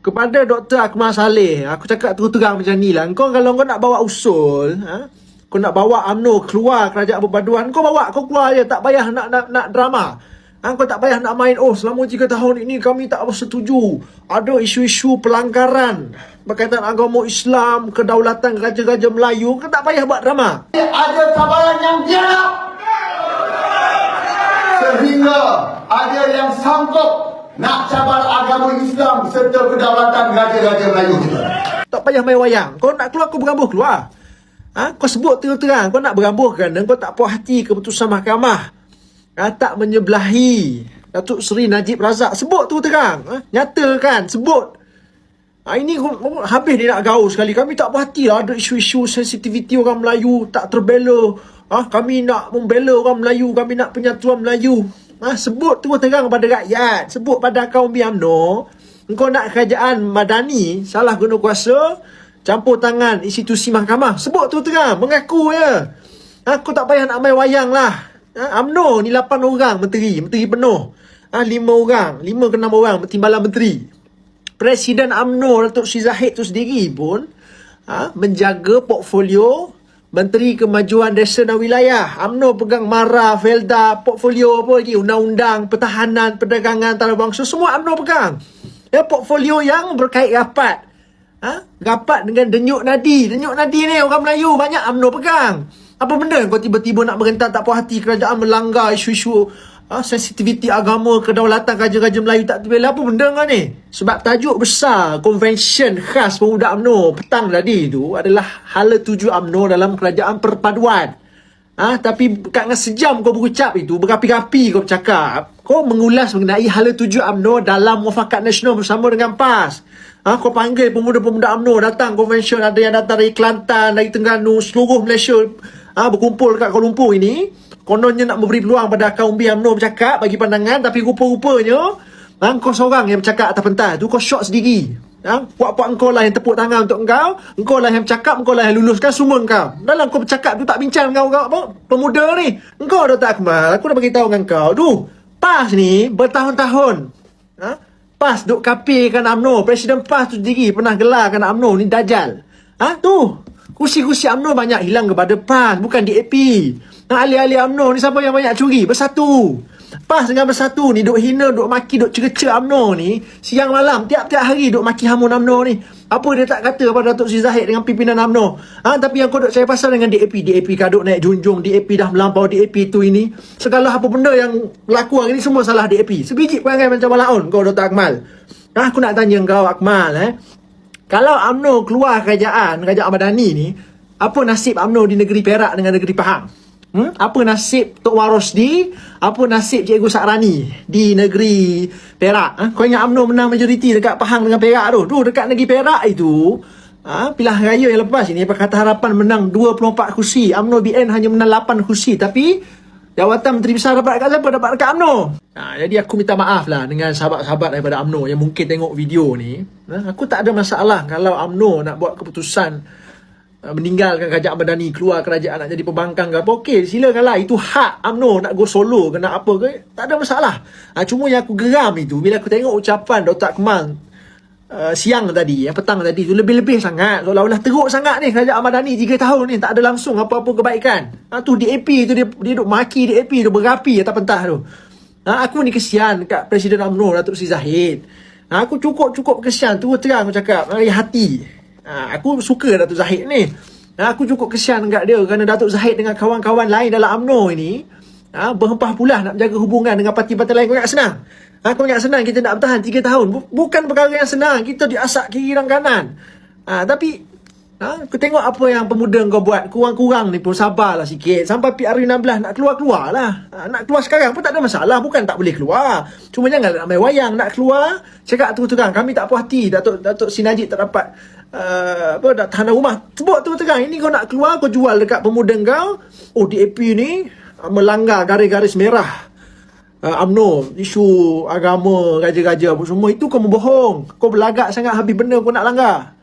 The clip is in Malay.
kepada Dr. Akmal Saleh, aku cakap terus-terang macam ni lah. Kau kalau kau nak bawa usul, ha? kau nak bawa UMNO keluar kerajaan perpaduan, kau bawa, kau keluar je. Tak payah nak, nak, nak drama. Ha? Kau tak payah nak main, oh selama 3 tahun ini kami tak bersetuju. Ada isu-isu pelanggaran berkaitan agama Islam, kedaulatan Raja-Raja Melayu. Kau tak payah buat drama. ada cabaran yang tiap sehingga ada yang sanggup nak cabar agama Islam serta kedaulatan Raja-Raja Melayu kita. Tak payah main wayang. Kau nak keluar, kau berambuh keluar. Ha? Kau sebut terang-terang. Kau nak berambuh kerana kau tak puas hati keputusan mahkamah. Ha? Tak menyebelahi Datuk Seri Najib Razak. Sebut terang-terang. Ha? Nyatakan. Sebut. Ha, ini habis dia nak gaul sekali. Kami tak puas hati lah. Ada isu-isu sensitiviti orang Melayu. Tak terbela. Ha? Kami nak membela orang Melayu. Kami nak penyatuan Melayu. Ha, sebut terus terang kepada rakyat. Sebut pada kaum UMNO. Engkau nak kerajaan madani, salah guna kuasa, campur tangan institusi mahkamah. Sebut terus terang, mengaku ya. Aku tak payah nak main wayang lah. Ha, UMNO ni 8 orang menteri, menteri penuh. Ha, 5 orang, 5 ke 6 orang timbalan menteri. Presiden UMNO Datuk Sri Zahid tu sendiri pun ha, menjaga portfolio Menteri Kemajuan Desa dan Wilayah UMNO pegang MARA, Felda, portfolio apa lagi? Undang-undang, pertahanan, perdagangan, tanah bangsa Semua UMNO pegang. Ya, portfolio yang berkait rapat. Ha? Rapat dengan denyut nadi. Denyut nadi ni orang Melayu banyak UMNO pegang. Apa benda kau tiba-tiba nak merentas tak puas hati Kerajaan melanggar isu-isu ha, sensitiviti agama kedaulatan raja-raja Melayu tak terbela apa benda kau ni? Sebab tajuk besar convention khas pemuda UMNO petang tadi tu adalah hala tuju UMNO dalam kerajaan perpaduan. Ha, tapi kat dengan sejam kau berucap itu berapi-api kau bercakap kau mengulas mengenai hala tuju UMNO dalam mufakat nasional bersama dengan PAS. Ha, kau panggil pemuda-pemuda UMNO datang convention ada yang datang dari Kelantan dari Terengganu seluruh Malaysia ha, berkumpul kat Kuala Lumpur ini Kononnya nak memberi peluang pada kaum UMNO bercakap bagi pandangan tapi rupa-rupanya ha, kau seorang yang bercakap atas pentas tu kau shot sendiri. Ha? Puak-puak engkau lah yang tepuk tangan untuk engkau Engkau lah yang bercakap Engkau lah yang luluskan semua engkau Dalam kau bercakap tu tak bincang dengan orang apa Pemuda ni Engkau dah tak Akmal Aku dah beritahu dengan kau Tu PAS ni bertahun-tahun ha? PAS duk kapirkan UMNO Presiden PAS tu sendiri pernah gelarkan UMNO ni Dajjal ha? Tu Kursi-kursi UMNO banyak hilang kepada PAS Bukan DAP Nah, ahli-ahli UMNO ni siapa yang banyak curi? Bersatu. PAS dengan bersatu ni duk hina, duk maki, duk cerca UMNO ni siang malam, tiap-tiap hari duk maki hamun UMNO ni. Apa dia tak kata pada Datuk Sri Zahid dengan pimpinan UMNO? Ha, tapi yang kau duk cari pasal dengan DAP. DAP kaduk naik junjung. DAP dah melampau DAP tu ini. Segala apa benda yang berlaku hari ni semua salah DAP. Sebiji perangai macam malaun kau Dr. Akmal. Ha, aku nak tanya kau Akmal eh. Kalau UMNO keluar kerajaan, kerajaan Madani ni, apa nasib UMNO di negeri Perak dengan negeri Pahang? Hmm? Apa nasib Tok Warosdi? Apa nasib Cikgu Sakrani di negeri Perak? Ha? Kau ingat UMNO menang majoriti dekat Pahang dengan Perak tu? Tu dekat negeri Perak itu, ha? pilihan raya yang lepas ini, Pakatan Harapan menang 24 kursi. UMNO BN hanya menang 8 kursi. Tapi, jawatan Menteri Besar dapat dekat siapa? Dapat dekat UMNO. Ha, jadi aku minta maaf lah dengan sahabat-sahabat daripada UMNO yang mungkin tengok video ni. Ha? Aku tak ada masalah kalau UMNO nak buat keputusan Uh, meninggalkan kerajaan Madani keluar kerajaan nak jadi pembangkang ke apa okey silakanlah itu hak UMNO nak go solo ke nak apa ke tak ada masalah ha, cuma yang aku geram itu bila aku tengok ucapan Dr. Akmal uh, siang tadi yang petang tadi tu lebih-lebih sangat. Seolah-olah teruk sangat ni kerajaan Madani 3 tahun ni. Tak ada langsung apa-apa kebaikan. Ha, tu DAP tu dia, dia duk maki DAP tu berapi atas pentas tu. Ha, aku ni kesian kat Presiden UMNO Datuk Sri Zahid. Ha, aku cukup-cukup kesian tu terang aku cakap dari hati. Ha, aku suka Datuk Zahid ni. Ha, aku cukup kesian dekat dia kerana Datuk Zahid dengan kawan-kawan lain dalam UMNO ini ha, berhempah pula nak menjaga hubungan dengan parti-parti lain. Kau ingat senang? Ha, kau ingat senang kita nak bertahan 3 tahun? Bukan perkara yang senang. Kita diasak kiri dan kanan. Ha, tapi Ha? Kau tengok apa yang pemuda kau buat Kurang-kurang ni pun sabarlah sikit Sampai PRU16 nak keluar-keluar lah ha, Nak keluar sekarang pun tak ada masalah Bukan tak boleh keluar Cuma jangan nak main wayang Nak keluar Cakap terus-terang Kami tak puas hati Datuk, Datuk Sinajit tak dapat uh, apa, Nak tahan rumah Sebut terus-terang Ini kau nak keluar Kau jual dekat pemuda kau Oh DAP ni Melanggar garis-garis merah. Uh, UMNO Isu agama Raja-raja apa semua Itu kau membohong Kau berlagak sangat habis benda kau nak langgar